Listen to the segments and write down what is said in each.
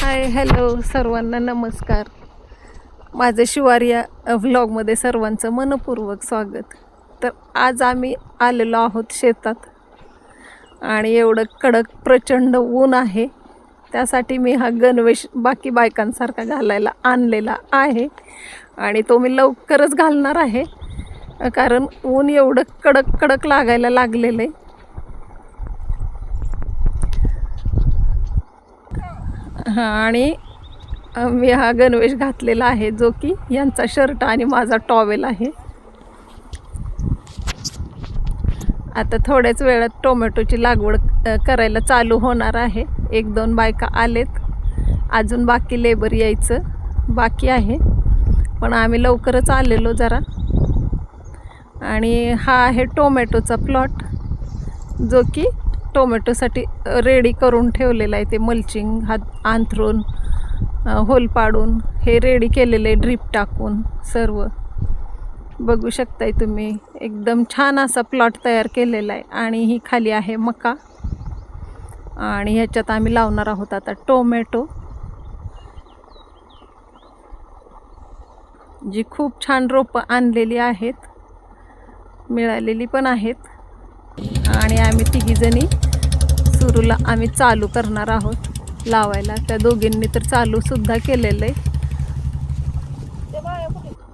Hi hello सर्वांना नमस्कार. माझे शिवार या व्लॉगमध्ये सर्वांचं मनपूर्वक स्वागत. तर आज आम्ही आलेलो आहोत शेतात. आणि एवढं कडक प्रचंड ऊन आहे. त्यासाठी मी हा गणवेश बाकी बायकांसारखा घालायला आणलेला आहे. आणि तो मी लवकरच घालणार आहे. कारण ऊन एवढं कडक कडक लागायला लागलेलं आहे. आणि मी हा गणवेश घातलेला आहे जो की यांचा शर्ट आणि माझा टॉवेल आहे. आता थोड्याच वेळात टोमॅटोची लागवड करायला चालू होणार आहे. एक दोन बायका आलेत. अजून बाकी लेबर यायचं बाकी आहे. पण आम्ही लवकरच आलेलो जरा. आणि हा आहे टोमॅटोचा प्लॉट जो की टोमॅटोसाठी रेडी करून ठेवलेलं आहे ते मल्चिंग हात आंथरून होल पाडून हे रेडी केलेलं आहे ड्रीप टाकून सर्व. बघू शकताय तुम्ही एकदम छान असा प्लॉट तयार केलेला आहे आणि ही खाली आहे मका. आणि ह्याच्यात आम्ही लावणार आहोत आता टोमॅटो. जी खूप छान रोपं आणलेली आहेत मिळालेली पण आहेत. आणि आम्ही तिघीजणी सुरूला आम्ही चालू करणार आहोत लावायला. त्या दोघींनी तर चालूसुद्धा केलेलं आहे.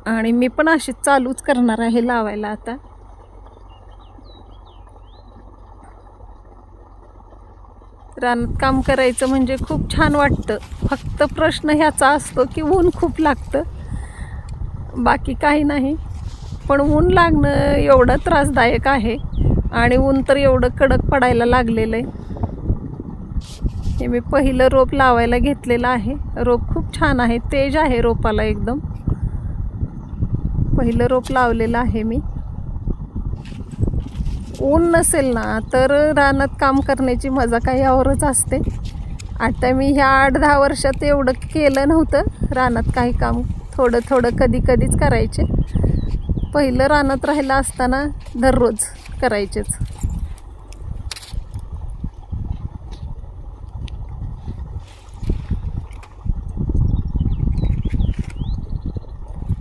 आणि मी पण अशीच चालूच करणार आहे लावायला आता. रानात काम करायचं म्हणजे खूप छान वाटतं. फक्त प्रश्न ह्याचा असतो की ऊन खूप लागतं. बाकी काही नाही. पण ऊन लागणं एवढं त्रासदायक आहे. आणि ऊन तर एवढं कडक पडायला लागलेलं आहे. हे मी पहिलं रोप लावायला घेतलेलं आहे. रोप खूप छान आहे. तेज आहे रोपाला एकदम. पहिलं रोप लावलेलं आहे मी. ऊन नसेल ना तर रानात काम करण्याची मजा काही आवरच असते. आता मी ह्या आठ दहा वर्षात एवढं केलं नव्हतं. रानात काही काम थोडं थोडं कधी कधीच करायचे. पहिलं रानात राहिलं असताना दररोज करायचेच.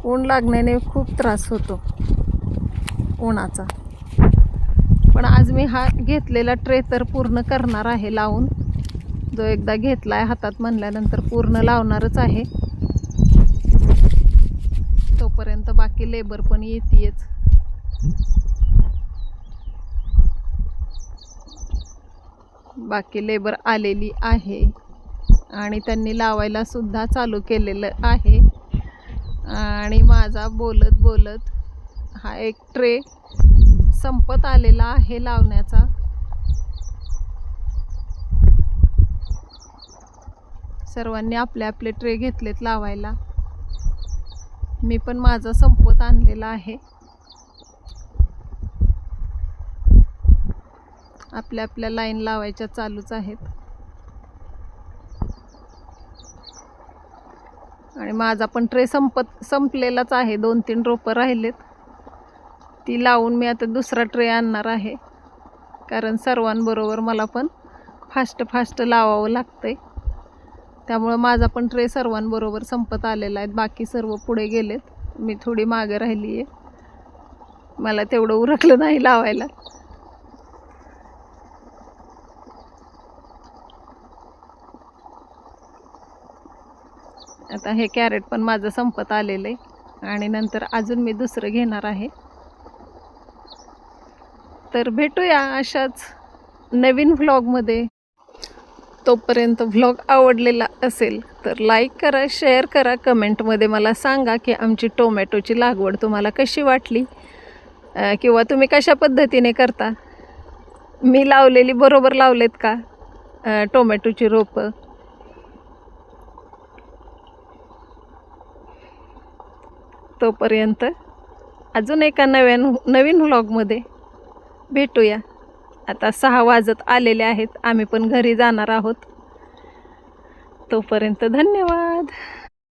ऊन लागण्याने खूप त्रास होतो. उन्हाचा पण आज मी हा घेतलेला ट्रे तर पूर्ण करणार आहे लावून. जो एकदा घेतला आहे हातात म्हणल्यानंतर पूर्ण लावणारच आहे. तोपर्यंत बाकी लेबर पण येतेच बाकी लेबर आलेली आहे. आणि त्यांनी लावायला सुद्धा चालू केलेलं आहे. आणि माझा बोलत बोलत हा एक ट्रे संपत आलेला आहे लावण्याचा. सर्वांनी आपले आपले ट्रे घेतलेत लावायला. मी पण माझा संपत आणलेला आहे. आपल्या आपल्या लाईन लावायच्या चालूच आहेत. आणि माझा पण ट्रे संपत संपलेलाच आहे. दोन तीन रोपं राहिलेत. ती लावून मी आता दुसरा ट्रे आणणार आहे. कारण सर्वांबरोबर मला पण फास्ट फास्ट लावावं लागतं आहे त्यामुळं माझा पण ट्रे सर्वांबरोबर संपत आलेला आहे. बाकी सर्व पुढे गेलेत. मी थोडी मागे राहिली आहे मला तेवढं उरकलं नाही लावायला. आता हे कॅरेट पण माझं संपत आलेलं आहे. आणि नंतर अजून मी दुसरं घेणार आहे. तर भेटूया अशाच नवीन व्लॉगमध्ये तोपर्यंत व्लॉग आवडलेला असेल तर लाईक करा शेअर करा. कमेंटमध्ये मला सांगा की आमची टोमॅटोची लागवड तुम्हाला कशी वाटली? किंवा तुम्ही कशा पद्धतीने करता? मी लावलेली बरोबर लावलेत का टोमॅटोची रोपं? तोपर्यंत अजून एका नव्यान नवीन व्लॉगमध्ये भेटूया. आता सहा वाजत आलेले आहेत. आम्ही पण घरी जाणार आहोत. तोपर्यंत धन्यवाद.